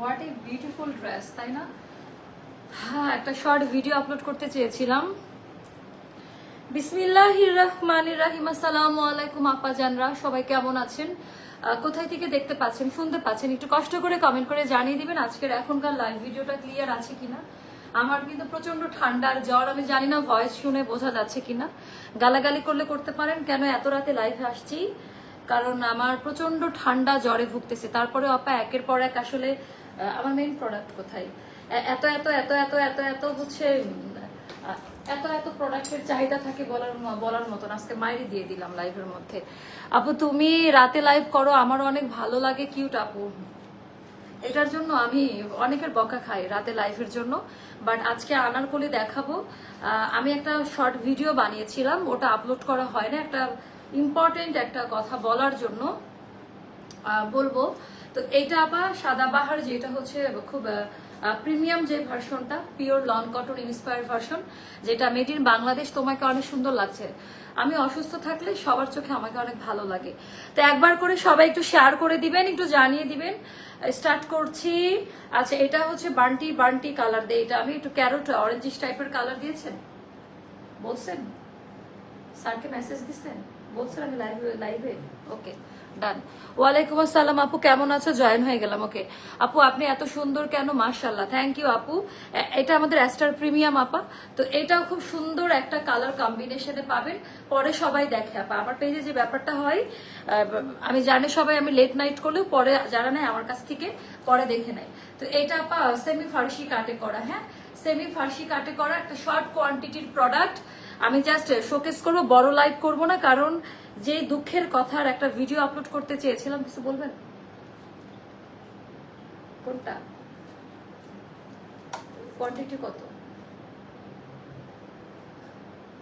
What a beautiful dress তাই না? হ্যাঁ একটা শর্ট ভিডিও আপলোড করতে চেয়েছিলাম। বিসমিল্লাহির রহমানির রাহিম, আসসালামু আলাইকুম আপা জানরা সবাই কেমন আছেন? কোথায় থেকে দেখতে পাচ্ছেন, শুনতে পাচ্ছেন? একটু কষ্ট করে কমেন্ট করে জানিয়ে দিবেন, আজকের এখনকার লাইভ ভিডিওটা ক্লিয়ার আছে কিনা? আমার কিন্তু প্রচণ্ড ঠান্ডার জ্বর, আমি জানি না ভয়েস শুনে বোঝা যাচ্ছে কিনা। গালাগালি করলে করতে পারেন, কেন এত রাতে লাইভে আসছি? কারণ আমার প্রচণ্ড ঠান্ডা জ্বরে ভুগতেছে। তারপরে আপা একের পর এক আসলে আমার মেইন প্রোডাক্ট কোথায়? এত এত এত এত এত এত হচ্ছে এত এত প্রোডাক্টের চাহিদা থাকে বলার বলার মতন। আজকে মাইরি দিয়ে দিলাম লাইভের মধ্যে। আপু, তুমি রাতে লাইভ করো আমার অনেক ভালো লাগে কিউট আপু। এটার জন্য আমি অনেকের বকা খাই রাতে লাইভের জন্য বাট আজকে আনারকলি দেখাবো। আমি একটা শর্ট ভিডিও বানিয়েছিলাম, ওটা আপলোড করা হয় না একটা ইম্পর্টেন্ট একটা কথা বলার জন্য বলব তো এইটা আবার সাদাবাহার যেটা হচ্ছে, খুব প্রিমিয়াম যে ভার্সনটা pure lawn cotton inspire version যেটা মেড ইন বাংলাদেশ, তোমাকে অনেক সুন্দর লাগছে। আমি অসুস্থ থাকলে সবার চোখে আমাকে অনেক ভালো লাগে। তো একবার করে সবাই একটু শেয়ার করে দিবেন, একটু জানিয়ে দিবেন। স্টার্ট করছি। আচ্ছা এটা হচ্ছে বান্টি বান্টি কালার দিয়ে। এটা আমি একটু ক্যারোট অরেঞ্জিস টাইপের কালার দিয়েছেন? বলছেন? স্যারকে মেসেজ দিচ্ছেন বলছেন আমি লাইভে লাইভে ওকে ডান ওয়ালাইকুম আসসালাম, আপু কেমন আছো? জয়েন হয়ে গেলাম ওকে আপু, আপনি এত সুন্দর কেন? মার্শাল্লাহ থ্যাংক ইউ আপু। এটা আমাদের অ্যাস্টার প্রিমিয়াম আপা। তো এটাও খুব সুন্দর একটা কালার কম্বিনেশনে পাবেন। পরে সবাই দেখে, আপা। আমার পেজে যে ব্যাপারটা হয় আমি জানি সবাই আমি লেট নাইট করলেও পরে যারা নেয় আমার কাছ থেকে পরে দেখে নেয়। তো এটা, আপা সেমি ফার্সি কাটে করা হ্যাঁ? সেমি ফার্সি কাটে করা একটা শর্ট কোয়ান্টিটির প্রোডাক্ট আমি জাস্ট শোকেস করব, বড় লাইভ করব না, কারণ যে দুঃখের কথার একটা ভিডিও আপলোড করতে চেয়েছিলাম, কিছু বলবেন? কোনটা? কোয়ান্টিটি কত?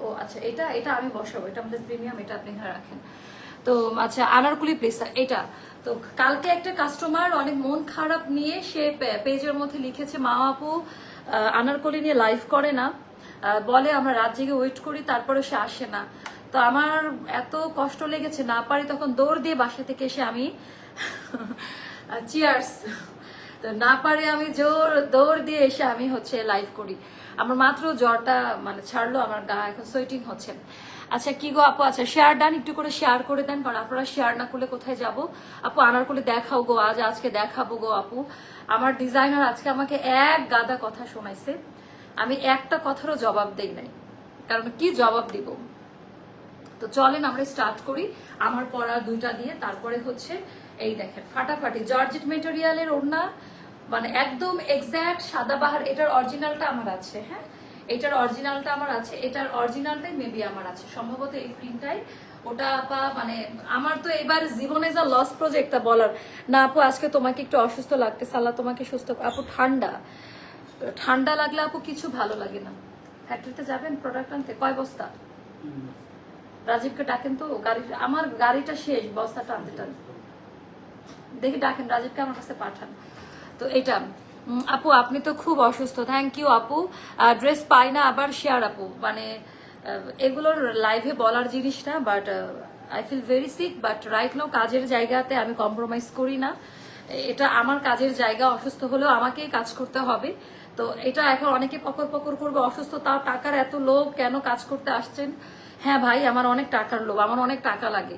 ও আচ্ছা এটা এটা আমি বসাবো, এটা আমাদের প্রিমিয়াম এটা আপনি রাখেন। তো আচ্ছা আনারকুলি প্লেস এটা। তো কালকে একটা কাস্টমার অনেক মন খারাপ নিয়ে সে পেজের মধ্যে লিখেছে, মা আপু আনারকলি নিয়ে লাইভ করে না। বলে আমরা রাত জেগে ওয়েট করি, তারপরে সে আসে না। তো আমার এত কষ্ট লেগেছে, না পারি তখন দৌড় দিয়ে বাসা থেকে এসে আমি চিয়ার্স তো না পারে আমি জোর দৌড় দিয়ে এসে আমি হচ্ছে লাইভ করি। আমার মাত্র জ্বরটা মানে ছাড়লো, আমার গা এখন সোয়েটিং হচ্ছে। আচ্ছা কি গো আপু? আচ্ছা শেয়ার ডান একটু করে শেয়ার করে দেন, কারণ আপনারা শেয়ার না করলে কোথায় যাব? আপু, আনার করলে দেখাও গো, আজ আজকে দেখাবো গো আপু। আমার ডিজাইনার আজকে আমাকে এক গাদা কথা শোনাইছে। আমি একটা কথারও জবাব দেই নাই। কারণ কি জবাব দিব? তো চলেন আমরা স্টার্ট করি। আমার পড়া দুইটা দিয়ে, তারপরে হচ্ছে এই দেখেন, ফাটাফাটি। জর্জেট মেটেরিয়ালের ওড়না মানে একদম এক্স্যাক্ট সাদাবাহার এটার অরিজিনালটা আমার আছে হ্যাঁ? এটার অরিজিনালটা আমার আছে, এটার অরিজিনালটাই মেবি আমার আছে। সম্ভবত এই প্রিন্টটাই ওটা আপা মানে আমার তো এবার জীবনে যা লস প্রজেক্টটা বলার। না আপু, আজকে তোমাকে একটু অসুস্থ লাগতে সাল্লাহ তোমাকে সুস্থ, আপু ঠান্ডা। ঠান্ডা লাগলে আপু কিছু ভালো লাগে না। ফ্যাক্টরিতে যাবেন প্রোডাক্ট আনতে, কয় বস্তা? রাজীবকে ডাকেন তো, গাড়ি, আমার গাড়িটা শেষ, বস্তাটা আনতে টানতে। দেখি ডাকেন, রাজীবকে আমার কাছে পাঠান। তো এটা আপু, আপনি তো খুব অসুস্থ। থ্যাংক ইউ আপু। ড্রেস পাই না, আবার শেয়ার আপু। মানে এগুলোর লাইভে বলার জিনিস না but I feel very sick but right now কাজের জায়গাতে আমি কম্প্রোমাইজ করি না। এটা আমার কাজের জায়গা, অসুস্থ হলেও আমাকেই কাজ করতে হবে। তো এটা এখন অনেকে পকর পকর করবে, অসুস্থ, তাও টাকার এত লোভ, কেন কাজ করতে আসছেন? হ্যাঁ ভাই, আমার অনেক টাকার লোভ, আমার অনেক টাকা লাগে।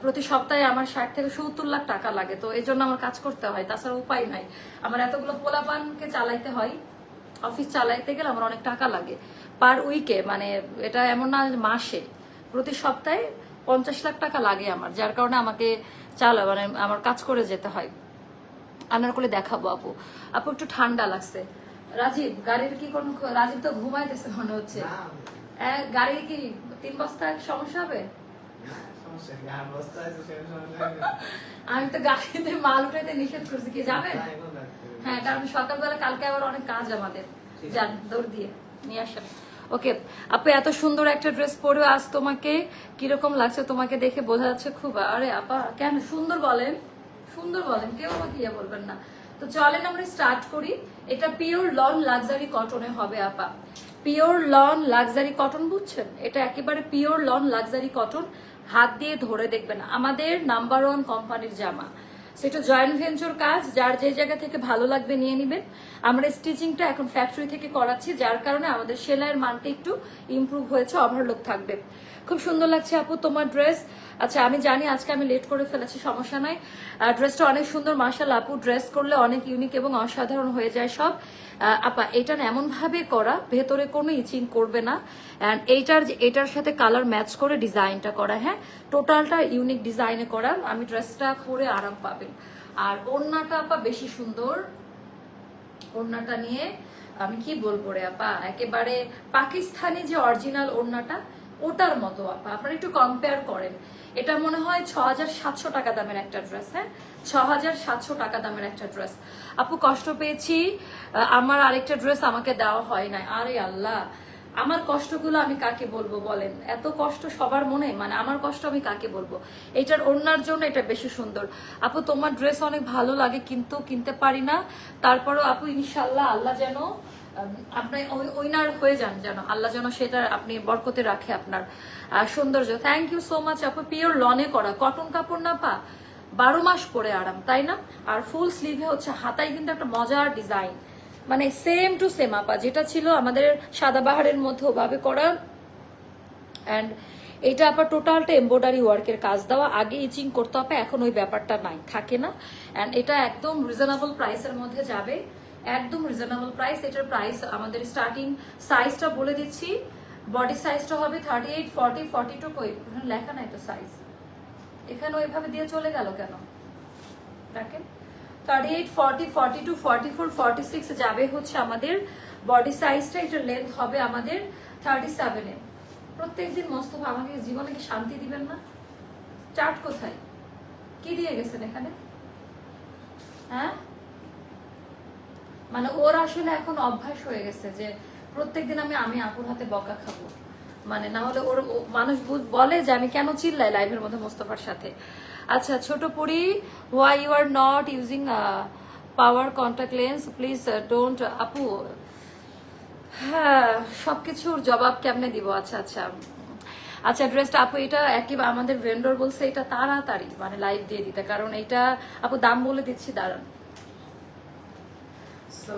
প্রতি সপ্তাহে আমার ষাট থেকে সত্তর লাখ টাকা লাগে। তো এই জন্য আমার কাজ করতে হয়। তাছাড়া উপায় নাই। আমার এতগুলো পোলাপানকে চালাইতে হয়। অফিস চালাইতে গেলে আমার অনেক টাকা লাগে। পার উইকে মানে এটা এমন না মাসে। প্রতি সপ্তাহে পঞ্চাশ লাখ টাকা লাগে আমার যার কারণে আমাকে চালা মানে আমার কাজ করে যেতে হয়। আনার করে দেখাবো আপু। আপু একটু ঠান্ডা লাগছে। রাজীব গাড়ির কি কোন রাজীব তো ঘুমাইতেছে মনে হচ্ছে। এ, গাড়ির কি তিন বস্তা সমস্যা হবে? আমি তো গাড়িতে মাল উঠাইতে নিষেধ করছি কি যাবেন? হ্যাঁ কারণ সকালবেলা কালকে আবার অনেক কাজ আমাদের যান দৌড় দিয়ে নিয়ে আসেন। ওকে আপু এত সুন্দর একটা ড্রেস পরে আজ তোমাকে কীরকম লাগছে তোমাকে দেখে বোঝা যাচ্ছে খুব আরে আপা কেন সুন্দর বলেন সুন্দর বলেন কেউ আমাকে ইয়ে বলবেন না। তো চলেন আমরা স্টার্ট করি। এটা পিওর লন লাক্সারি কটনে হবে আপা। পিওর লন লাক্সারি কটন বুঝছেন? এটা একেবারে পিওর লন লাক্সারি কটন হাত দিয়ে ধরে দেখবেন। আমাদের নাম্বার ওয়ান কোম্পানির জামা। সেটা জয়েন্ট ভেঞ্চার কাজ, যার যে জায়গা থেকে ভালো লাগবে নিয়ে নেবেন। আমরা স্টিচিংটা এখন ফ্যাক্টরি থেকে করাচ্ছি, যার কারণে আমাদের সেলাইয়ের মানটা একটু ইমপ্রুভ হয়েছে ওভারলোক থাকবে। খুব সুন্দর লাগছে আপু তোমার ড্রেস আচ্ছা আমি জানি আজকে আমি লেট করে ফেলেছি, সমস্যা নাই। ড্রেসটা অনেক সুন্দর মার্শাল আপু। ড্রেস করলে অনেক ইউনিক এবং অসাধারণ হয়ে যায় সব। আপা, এটা না এমন ভাবে করা, ভেতরে কোনো ইচিং করবে না। এইটার এটার সাথে কালার ম্যাচ করে ডিজাইনটা করা হ্যাঁ? টোটালটা ইউনিক ডিজাইনে করা। আমি ড্রেসটা পরে আরাম পাবেন। আর ওড়নাটা আপা বেশি সুন্দর। ওড়নাটা নিয়ে আমি কি বলব রে আপা? একেবারে পাকিস্তানি যে অরিজিনাল ওড়নাটা, ওটার মতো আপা। আপনারা একটু কম্পেয়ার করেন। এটা মনে হয় ছ হাজার সাতশো টাকা দামের একটা ড্রেস হ্যাঁ? ছ হাজার সাতশো টাকা দামের একটা ড্রেস। আপু, কষ্ট পেয়েছি। আমার আরেকটা ড্রেস আমাকে দেওয়া হয় নাই। আরে আল্লাহ! আমার কষ্টগুলো আমি কাকে বলব বলেন? এত কষ্ট সবার মনে? মানে আমার কষ্ট আমি কাকে বলব? এটার ওড়নার জন্য এটা বেশি সুন্দর। আপু তোমার ড্রেস অনেক ভালো লাগে কিন্তু কিনতে পারি না। তারপরও আপু ইনশাল্লাহ আল্লাহ যেন উম, আপনি ওই- ওইনার হয়ে যান যেন। আল্লাহ যেন সেটা আপনি বরকতে রাখে আপনার সৌন্দর্য। থ্যাংক ইউ সো মাচ আপু পিওর লনে করা। কটন কাপড় না পা বারো মাস পরে আরাম তাই না? আর ফুল স্লিভে হচ্ছে হাতায় কিন্তু একটা মজার ডিজাইন মানে সেম টু সেম আপা, যেটা ছিল আমাদের সাদাবাহারের মধ্যে ওভাবে করা। অ্যান্ড এটা আবার টোটালটা এমব্রয়ডারি ওয়ার্কের কাজ দেওয়া। আগে ইচিং করতে হবে এখন ওই ব্যাপারটা নাই, থাকে না। অ্যান্ড এটা একদম রিজনেবল প্রাইসের মধ্যে যাবে। একদম রিজনেবল প্রাইস এটার প্রাইস আমাদের স্টার্টিং সাইজটা বলে দিচ্ছি। বডি সাইজটা হবে thirty eight forty forty two কই লেখা নাই তো সাইজ এখানে ওইভাবে দিয়ে চলে গেল কেন? দেখেন। যাবে হচ্ছে আমাদের বডি সাইজটা এটার লেন্থ হবে আমাদের থার্টি সেভেনে আমাকে জীবনে কি শান্তি দিবেন না? চার্ট কোথায়? কি দিয়ে গেছেন এখানে? হ্যাঁ? মানে ওর আসলে এখন অভ্যাস হয়ে গেছে যে প্রত্যেকদিন আমি আমি আপুর হাতে বকা খাব। মানে না হলে ওর মানুষ বলে যে আমি কেন চিল্লাই লাইভের মধ্যে মোস্তফার সাথে? আচ্ছা ছোট পড়ি why you are not using power contact lens please don't আপু হ্যাঁ সবকিছুর জবাব কেমনে দিব? আচ্ছা আচ্ছা। আচ্ছা ড্রেসটা আপু, এটা একেবারে আমাদের ভেন্ডর বলছে এটা তাড়াতাড়ি মানে লাইভ দিয়ে দিতে, কারণ এটা, আপু, দাম বলে দিচ্ছি, দাঁড়ান। সো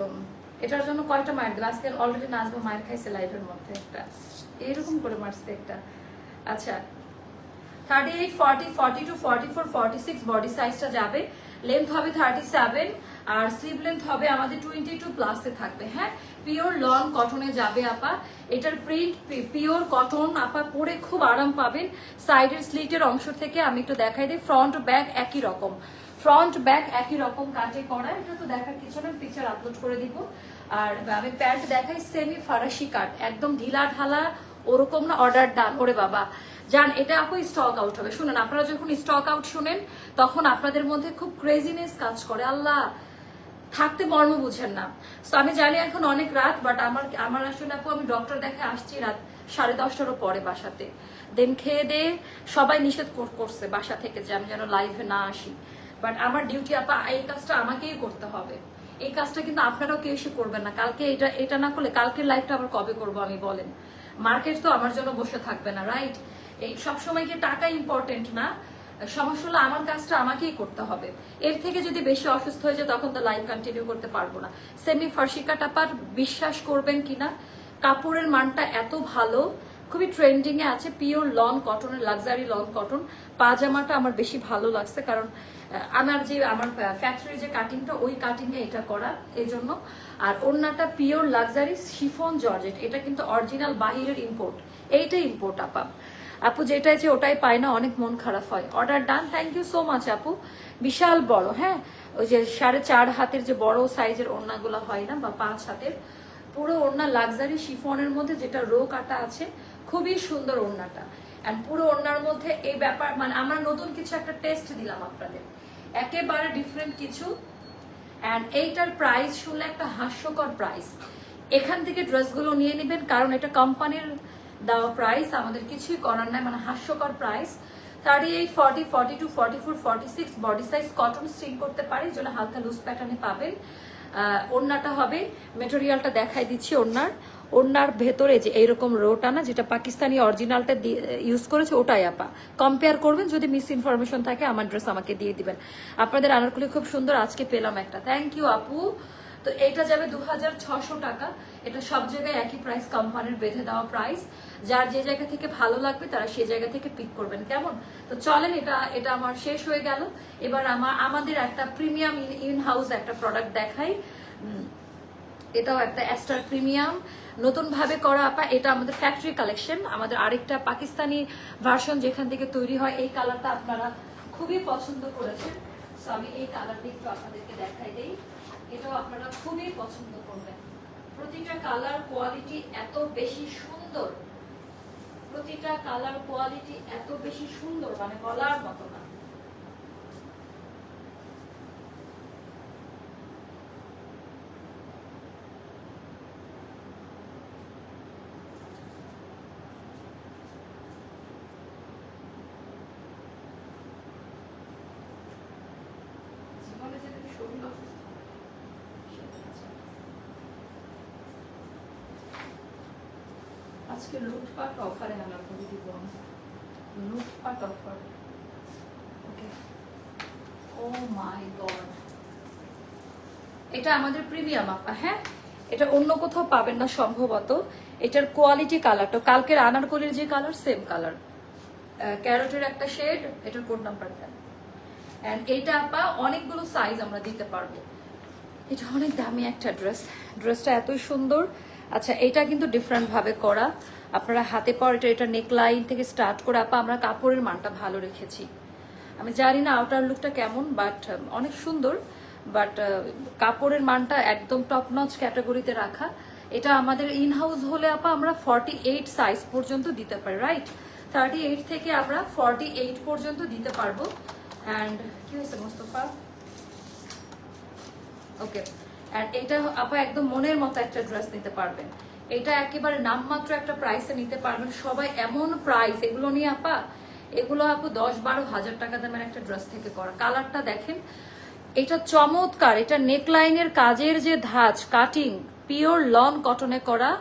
এটার জন্য কয়টা মায়ের দেবে? আজকে অলরেডি নাচবো মায়ের খাইছে লাইভের মধ্যে একটা। এইরকম করে মারছে একটা। আচ্ছা thirty eight forty forty two forty four forty six body সাইজটা যাবে। লেন্থ হবে থার্টি সেভেন আর স্লিভ লেন্থ হবে আমাদের টোয়েন্টি টু প্লাসে থাকবে হ্যাঁ? পিওর লং কটনে যাবে আপা। এটার প্রিন্ট পিওর কটন আপা পরে খুব আরাম পাবেন। সাইডের স্লিটের অংশ থেকে আমি একটু দেখাই দিই। ফ্রন্ট ব্যাক একই রকম। ফ্রন্ট ব্যাক একই রকম কাটে করা। এটা তো দেখার কিছু না পিকচার আপলোড করে দিব। আর আমি প্যান্ট দেখাই সেমি ফারাসি কাট একদম ঢিলা ঢালা, ওরকম না অর্ডার ডান ওরে বাবা। যান এটা আপু স্টক আউট হবে। শুনেন, আপনারা যখন স্টক আউট শুনেন, তখন আপনাদের মধ্যে খুব ক্রেজিনেস কাজ করে। আল্লাহ, থাকতে মর্ম বুঝেন না। তো আমি জানি এখন অনেক রাত বাট আমার আমার আসলে আপু, আমি ডক্টর দেখে আসছি রাত সাড়ে দশটারও পরে বাসাতে। দেন খেয়ে দিয়ে সবাই নিষেধ করছে বাসা থেকে যে আমি যেন লাইভে না আসি। বাট আমার ডিউটি আপা, এই কাজটা আমাকেই করতে হবে। এই কাজটা কিন্তু আপনারাও কেউ এসে করবেন না। কালকে এটা এটা না করলে, কালকের লাইফটা আবার কবে করব আমি বলেন। মার্কেট তো আমার জন্য বসে থাকবে না রাইট এই সবসময় কি টাকা ইম্পর্টেন্ট না। সমস্যা হলো আমার কাজটা আমাকেই করতে হবে। এর থেকে যদি বেশি অসুস্থ হয়ে যায়, তখন তো লাইফ কন্টিনিউ করতে পারব না। সেমি ফার্সিকা টাপার বিশ্বাস করবেন কিনা কাপড়ের মানটা এত ভালো, খুবই ট্রেন্ডিং এ আছে পিওর লন কটনের লাক্সারি লন কটন পাজামাটা আমার বেশি ভালো লাগছে কারণ আমার যে, আমার ফ্যাক্টরি যে কাটিংটা ওই কাটিং এ এটা করা এই জন্য আর ওড়নাটা পিওর লাক্সারি শিফন জর্জেট এটা কিন্তু অরিজিনাল বাহিরের ইম্পোর্ট এইটা ইম্পোর্ট আপা। আপু যেটা যে ওটাই পায় না, অনেক মন খারাপ হয়। Order done thank you so much আপু। বিশাল বড় হ্যাঁ? ওই যে সাড়ে চার হাতের যে বড় সাইজের ওড়নাগুলো হয় না, বা পাঁচ হাতের, পুরো ওড়না লাক্সারি শিফনের মধ্যে যেটা রো কাটা আছে, খুবই সুন্দর ওড়নাটা। অ্যান্ড পুরো ওড়নার মধ্যে এই ব্যাপার মানে আমরা নতুন কিছু একটা টেস্ট দিলাম আপনাদের। একেবারে ডিফারেন্ট কিছু। অ্যান্ড এইটার প্রাইস শুনলে একটা হাস্যকর প্রাইস এখান থেকে ড্রেসগুলো নিয়ে নেবেন, কারণ এটা কোম্পানির দেওয়া প্রাইস আমাদের কিছুই করার নাই মানে হাস্যকর price thirty eight forty forty two forty four forty six body size cotton string করতে পারে যেন হালকা লুজ প্যাটার্নে পাবেন। ওড়নাটা হবে মেটেরিয়ালটা দেখাই দিচ্ছি ওড়নার। ওনার ভেতরে যে এইরকম রোটা না, যেটা পাকিস্তানি অরিজিনালটা ইউজ করেছে, ওটাই আপা। কম্পেয়ার করবেন, যদি মিস ইনফরমেশন থাকে, আমার ড্রেস আমাকে দিয়ে দিবেন। আপনাদের আনারকুলি খুব সুন্দর, আজকে পেলাম একটা। থ্যাংক ইউ আপু। তো এটা যাবে দু টাকা। এটা সব জায়গায় একই প্রাইস কোম্পানির বেঁধে দেওয়া প্রাইস যার যে জায়গা থেকে ভালো লাগবে, তারা সেই জায়গা থেকে পিক করবেন, কেমন? তো চলেন, এটা এটা আমার শেষ হয়ে গেল। এবার আমার আমাদের একটা প্রিমিয়াম ইন হাউস একটা প্রোডাক্ট দেখাই। এটাও একটা অ্যাস্টার প্রিমিয়াম নতুন ভাবে করা আপা, এটা আমাদের ফ্যাক্টরি কালেকশন আমাদের আরেকটা পাকিস্তানি ভার্সন যেখান থেকে তৈরি হয়, এই কালারটা আপনারা খুবই পছন্দ করেছেন। So, আমি এই কালারটা একটু আপনাদেরকে দেখাই দেই। এটাও আপনারা খুবই পছন্দ করবেন। প্রতিটা কালার কোয়ালিটি এত বেশি সুন্দর। প্রতিটা কালার কোয়ালিটি এত বেশি সুন্দর মানে বলার মতো না। আজকে লুটপাট অফারে আনার করে দিব। লুটপাট অফার ওকে ও মাই গড এটা আমাদের প্রিমিয়াম আপা হ্যাঁ? এটা অন্য কোথাও পাবেন না সম্ভবত। এটার কোয়ালিটি কালারটা কালকের আনারকলির যে কালার সেম কালার ক্যারোটের একটা শেড এটার কোড নাম্বার দেন। অ্যান্ড এইটা আপা, অনেকগুলো সাইজ আমরা দিতে পারব। এটা অনেক দামি একটা ড্রেস ড্রেসটা এতই সুন্দর। আচ্ছা এটা কিন্তু ডিফারেন্ট ভাবে করা। আপনারা হাতে পর এটা এটা নেকলাইন থেকে স্টার্ট করে, আপা, আমরা কাপড়ের মানটা ভালো রেখেছি। আমি জানি না আউটার লুকটা কেমন বাট অনেক সুন্দর। বাট কাপড়ের মানটা একদম টপ নচ ক্যাটাগরিতে রাখা। এটা আমাদের ইন হাউস হলে, আপা, আমরা ফর্টি এইট সাইজ পর্যন্ত দিতে পারি রাইট থার্টি এইট থেকে আমরা ফর্টি এইট পর্যন্ত দিতে পারব। অ্যান্ড কি হয়েছে মোস্তফা? ওকে অ্যান্ড এটা আপা, একদম মনের মতো একটা ড্রেস নিতে পারবেন। এটা একেবারে নামমাত্র একটা প্রাইসে নিতে পারবেন। সবাই এমন প্রাইস এগুলো নিয়ে আপা, এগুলো আপু দশ বারো হাজার টাকা দামের একটা ড্রেস থেকে করা। কালারটা দেখেন, এটা চমৎকার, এটা নেকলাইনের কাজের যে ধাঁচ কাটিং পিওর লন কটনে করা,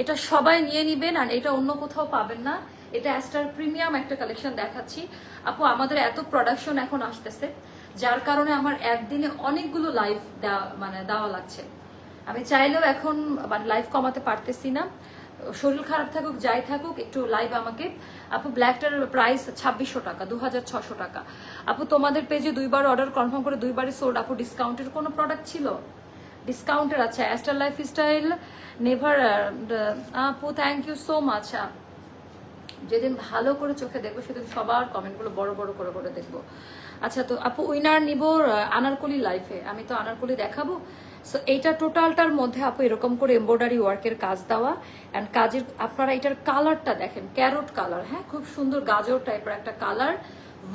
এটা সবাই নিয়ে নিবেন আর এটা অন্য কোথাও পাবেন না। এটা অ্যাস্টার প্রিমিয়াম একটা কালেকশন দেখাচ্ছি। আপু, আমাদের এত প্রোডাকশন এখন আসতেছে, যার কারণে আমার একদিনে অনেকগুলো লাইভ মানে দেওয়া লাগছে। আমি চাইলেও এখন মানে লাইভ কমাতে পারতেছি না। শরীর খারাপ থাকুক, যাই থাকুক, একটু লাইভ আমাকে। আপু ব্ল্যাকটার প্রাইস ছাব্বিশশো টাকা দু হাজার টাকা। আপু, তোমাদের পেজে দুইবার অর্ডার কনফার্ম করে দুইবারই সোল্ড আপু ডিসকাউন্টের কোনো প্রোডাক্ট ছিল? ডিসকাউন্টের আছে অ্যাস্টার লাইফ স্টাইল নেভার আপু থ্যাংক ইউ সো মাচ যেদিন ভালো করে চোখে দেখব, সেদিন সবার কমেন্টগুলো বড় বড় করে করে দেখব। আচ্ছা তো আপু উইনার নিব আনারকলি লাইফে আমি তো আনারকলি দেখাবো। সো এইটা টোটালটার মধ্যে আপু এরকম করে এমব্রয়ডারি ওয়ার্কের কাজ দেওয়া অ্যান্ড কাজের, আপনারা এটার কালারটা দেখেন ক্যারোট কালার হ্যাঁ? খুব সুন্দর গাজর টাইপের একটা কালার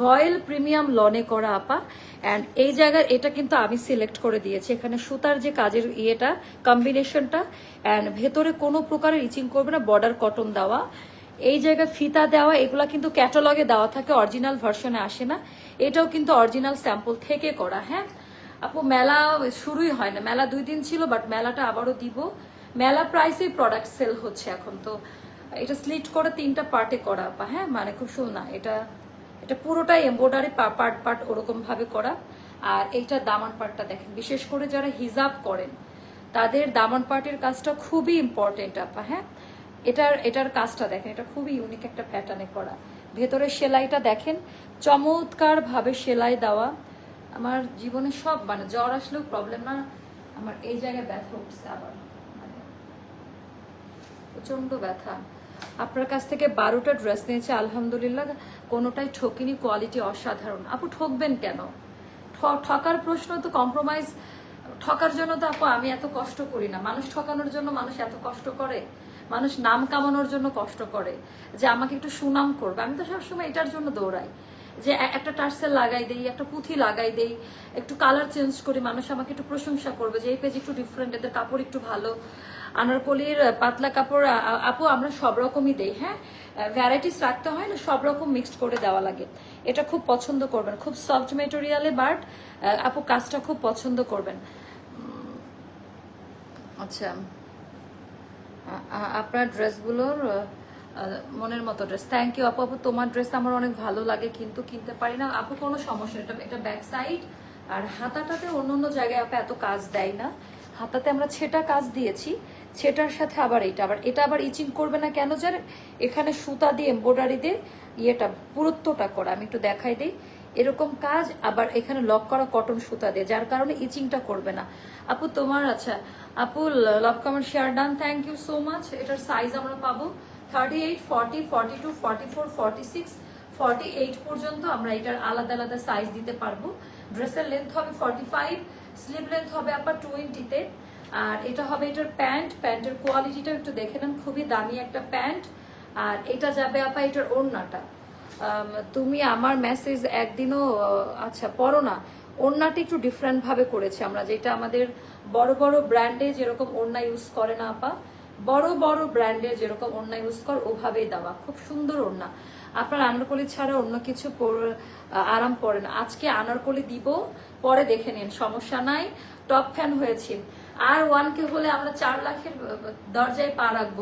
ভয়েল প্রিমিয়াম লনে করা আপা অ্যান্ড এই জায়গায় এটা কিন্তু আমি সিলেক্ট করে দিয়েছি। এখানে সুতার যে কাজের ইয়েটা কম্বিনেশনটা অ্যান্ড ভেতরে কোনো প্রকারের ইচিং করবে না বর্ডার কটন দেওয়া। এই জায়গায় ফিতা দেওয়া, এগুলা কিন্তু ক্যাটালগে দেওয়া থাকে অরিজিনাল ভার্সনে আসে না। এটাও কিন্তু অরিজিনাল স্যাম্পল থেকে করা হ্যাঁ? আপু, মেলা শুরুই হয় না। মেলা দুই দিন ছিল বাট মেলাটা আবারও দিব। মেলা প্রাইসেই প্রোডাক্ট সেল হচ্ছে এখন, তো এটা স্লিট করে তিনটা পার্টে করা, আপা হ্যাঁ? মানে খুব সুন্দর না, এটা এটা পুরোটাই এম্ব্রয়ডারি পার্ট পার্ট ওরকম ভাবে করা। আর এইটা দামান পার্টটা দেখেন, বিশেষ করে যারা হিজাব করেন, তাদের দামান পার্টের কাজটা খুবই ইম্পর্টেন্ট আপা হ্যাঁ? এটার এটার কাজটা দেখেন, এটা খুবই ইউনিক একটা প্যাটার্নে করা। ভেতরে সেলাইটা দেখেন চমৎকার ভাবে সেলাই দেওয়া। আমার জীবনে সব মানে জ্বর আসলেও প্রবলেম না, আমার এই জায়গায় ব্যথা উঠছে আবার মানে প্রচণ্ড ব্যথা। আপনার কাছ থেকে বারোটা ড্রেস নিয়েছে, আলহামদুলিল্লাহ, কোনোটাই ঠকিনি কোয়ালিটি অসাধারণ। আপু, ঠকবেন কেন? ঠকার প্রশ্ন তো কম্প্রোমাইজ ঠকার জন্য তো আপু আমি এত কষ্ট করি না। মানুষ ঠকানোর জন্য মানুষ এত কষ্ট করে, মানুষ নাম কামানোর জন্য কষ্ট করে, যে আমাকে একটু সুনাম করবে। আমি তো সবসময় এটার জন্য দৌড়াই। যে একটা টার্সেল লাগাই দেই, একটা পুঁথি লাগাই দেই, একটু কালার চেঞ্জ করি, মানুষ আমাকে একটু প্রশংসা করবে যে এই পেজ একটু ডিফারেন্ট এদের কাপড় একটু ভালো। আনারকলির পাতলা কাপড় আপু, আমরা সব রকমই দেই হ্যাঁ? ভ্যারাইটিস রাখতে হয় না, সব রকম মিক্সড করে দেওয়া লাগে। এটা খুব পছন্দ করবেন, খুব সফট মেটেরিয়ালে বাট আপু, কাজটা খুব পছন্দ করবেন। আচ্ছা। আপনার ড্রেসগুলোর মনের মতো ড্রেস থ্যাংক ইউ আপু আপু, তোমার ড্রেস আমার অনেক ভালো লাগে, কিন্তু কিনতে পারি না। আপু, কোনো সমস্যা। এটা এটা ব্যাক সাইড আর হাতাটাতে অন্য অন্য জায়গায় আপু এত কাজ দেয় না। হাতাতে আমরা ছেটা কাজ দিয়েছি। ছেটার সাথে আবার এটা আবার এটা আবার ইচিং করবে না কেন জানে? এখানে সুতা দিয়ে এম্ব্রয়ডারি দিয়ে ইয়েটা, পুরুত্বটা করা। আমি একটু দেখাই দিই। এরকম কাজ, আবার এখানে লক করা কটন সুতা দিয়ে, যার কারণে ইচিংটা করবে না। আপু, তোমার আচ্ছা আপু love comment share done thank you so much এটার সাইজ আমরা পাবো thirty eight forty forty two forty four forty six forty eight পর্যন্ত আমরা এটার আলাদা আলাদা সাইজ দিতে পারব। ড্রেসের লেন্থ হবে ফর্টি ফাইভ স্লিভ লেন্থ হবে আপনার টোয়েন্টিতে আর এটা হবে এটার প্যান্ট প্যান্টের কোয়ালিটিটা একটু দেখে নেন, খুবই দামি একটা প্যান্ট আর এটা যাবে আপা এটার ওড়নাটা। তুমি আমার মেসেজ একদিনও আচ্ছা পড়ো না। ওড়নাটা একটু ডিফারেন্ট ভাবে করেছে আমরা, যেটা আমাদের বড় বড় ব্র্যান্ডে যেরকম ওড়না ইউজ করে না আপা। বড় বড় ব্র্যান্ডের যেরকম ওড়না ইউজ কর, ওভাবেই দেওয়া। খুব সুন্দর ওড়না। আপনার আনারকলি ছাড়া অন্য কিছু আরাম পড়ে না। আজকে আনারকলি দিব, পরে দেখে নিন, সমস্যা নাই। টপ ফ্যান হয়েছে। আর ওয়ানকে হলে আমরা চার লাখের দরজায় পা রাখব।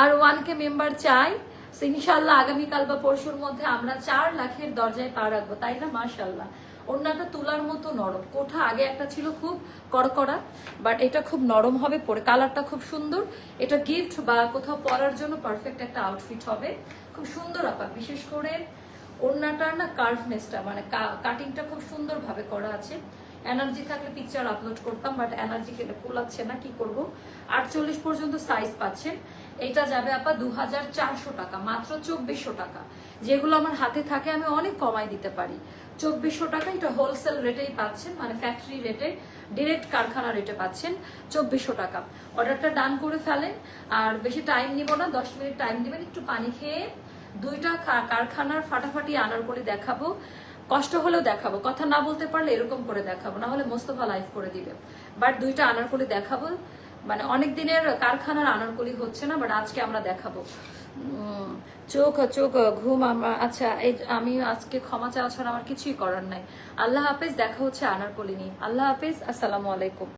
আর ওয়ানকে মেম্বার চাই ইনশাল্লাহ আগামীকাল বা পরশুর মধ্যে আমরা চার লাখের দরজায় পা রাখব। তাই না? মাশাল্লাহ অন্যটা তুলার মতো নরম। কোঠা আগে একটা ছিল খুব কড়কড়া, বাট এটা খুব নরম হবে, পরে কালারটা খুব সুন্দর। এটা গিফট বা কোথাও পরার জন্য পারফেক্ট একটা আউটফিট হবে। খুব সুন্দর আপা বিশেষ করে ওড়নাটার না কার্ভনেসটা মানে কাটিংটা খুব সুন্দরভাবে করা আছে। এনার্জি থাকলে পিকচার আপলোড করতাম বাট এনার্জি কেটে পোলাচ্ছে না, কি করব? আটচল্লিশ পর্যন্ত সাইজ পাচ্ছেন। এটা যাবে আপা দু হাজার চারশো টাকা, মাত্র চব্বিশশো টাকা। যেগুলো আমার হাতে থাকে, আমি অনেক কমাই দিতে পারি। চব্বিশশো টাকা, এটা হোলসেল রেটেই পাচ্ছেন মানে ফ্যাক্টরি রেটে ডিরেক্ট কারখানা রেটে পাচ্ছেন চব্বিশশো টাকা। অর্ডারটা ডান করে ফেলেন, আর বেশি টাইম নিব না, দশ মিনিট টাইম দিবেন, একটু পানি খেয়ে দুইটা কারখানার ফাটাফাটি আনার করে দেখাবো। কষ্ট হলেও দেখাবো। কথা না বলতে পারলে এরকম করে দেখাবো না হলে মোস্তফা লাইফ করে দিবে। বাট দুইটা আনারকলি দেখাবো। মানে অনেক দিনের কারখানার আনারকলি হচ্ছে না, বাট আজকে আমরা দেখাবো। চোখ চোখ, ঘুম আমার আচ্ছা এই আমি আজকে ক্ষমা চাওয়া ছাড়া আমার কিছুই করার নাই। আল্লাহ হাফেজ, দেখা হচ্ছে আনারকলি নিয়ে। আল্লাহ হাফেজ, আসসালামু আলাইকুম।